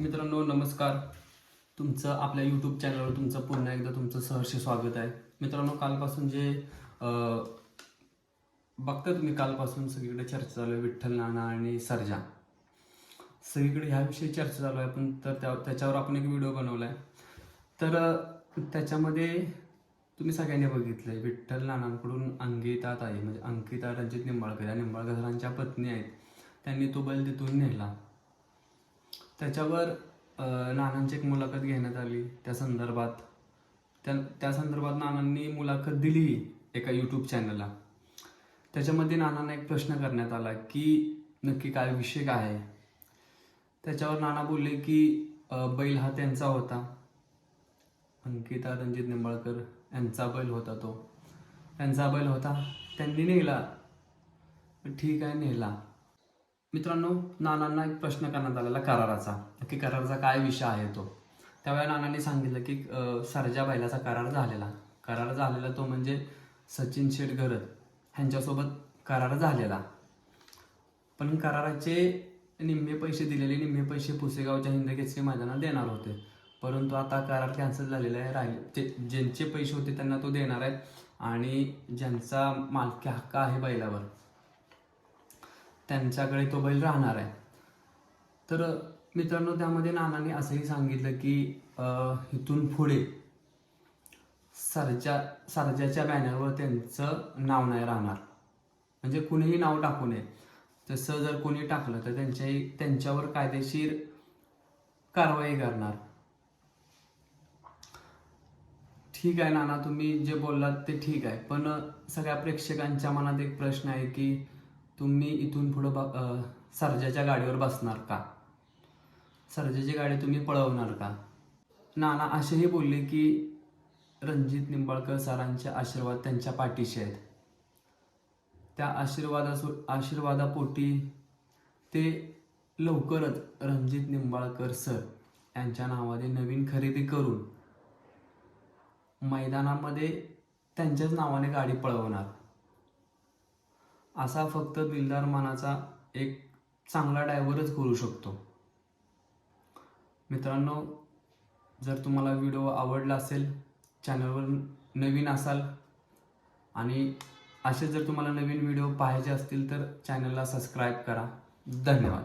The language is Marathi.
मित्रांनो नमस्कार. तुमचं आपल्या यूट्यूब चॅनलवर तुमचं पुन्हा एकदा तुमचं सहर्ष स्वागत आहे. मित्रांनो कालपासून जे बघता तुम्ही कालपासून सगळीकडे चर्चा चालू आहे विठ्ठल नाना आणि सर्जा. सगळीकडे ह्याविषयी चर्चा चालू आहे पण तर त्या त्याच्यावर आपण एक व्हिडिओ बनवला आहे तर त्याच्यामध्ये तुम्ही सगळ्यांनी बघितलंय विठ्ठल नानांकडून अंकिता ताई म्हणजे अंकिता रणजित निंबाळकर या निंबाळकरांच्या पत्नी आहेत. त्यांनी तो बैल तिथून नेला. त्याच्यावर नानांची एक मुलाखत घेण्यात आली. त्या संदर्भात त्या त्या संदर्भात नानांनी मुलाखत दिली एका यूट्यूब चॅनलला त्याच्यामध्ये नानांना एक प्रश्न करण्यात आला की नक्की काय विषय काय आहे? त्याच्यावर नाना बोलले की बैल हा त्यांचा होता. अंकिता रणजित निंबाळकर यांचा बैल होता तो. त्यांचा बैल होता. त्यांनी नेला. ठीक आहे नेला. मित्रांनो नानांना एक प्रश्न करण्यात आलेला कराराचा. की कराराचा काय विषय आहे तो? त्यावेळेला नानांनी सांगितलं की सरजा बैलाचा करार झालेला. करार झालेला तो म्हणजे सचिन शेटगरत ह्यांच्यासोबत करार झालेला. पण कराराचे निम्मे पैसे दिलेले निम्मे पैसे पुसेगावच्या हिंदकेसरी मैदानात देणार होते. परंतु आता करार कॅन्सल झालेला आहे. राहील ते ज्यांचे पैसे होते त्यांना तो देणार आहे. आणि ज्यांचा मालकी हक्क आहे बैलावर त्यांच्याकडे तो बैल राहणार आहे. तर मित्रांनो त्यामध्ये नानाने असंही सांगितलं की इथून पुढे सरजा सरजाच्या बॅनरवर त्यांचं नाव नाही राहणार. म्हणजे कुणीही नाव टाकू नये. तसं जर कोणी टाकलं तर त्यांच्याही त्यांच्यावर कायदेशीर कारवाई करणार. ठीक आहे नाना तुम्ही जे बोललात ते ठीक आहे. पण सगळ्या प्रेक्षकांच्या मनात एक प्रश्न आहे की तुम्ही इथून पुढं ब- सर्जाच्या गाडीवर बसणार का? सर्जाची गाडी तुम्ही पळवणार का? नाना असेही बोलले की रणजित निंबाळकर सरांचे आशीर्वाद त्यांच्या पाठीशी आहेत. त्या आशीर्वादासो आशीर्वादापोटी ते लवकरच रणजित निंबाळकर सर यांच्या नावाने नवीन खरेदी करून मैदानामध्ये त्यांच्याच नावाने गाडी पळवणार. असा फक्त दिलदार मानाचा एक चांगला डायव्हरच करू शकतो. मित्रांनो जर तुम्हाला व्हिडिओ आवडला असेल चॅनलवर नवीन असाल आणि असे जर तुम्हाला नवीन व्हिडिओ पाहायचे असतील तर चॅनलला सबस्क्राईब करा. धन्यवाद.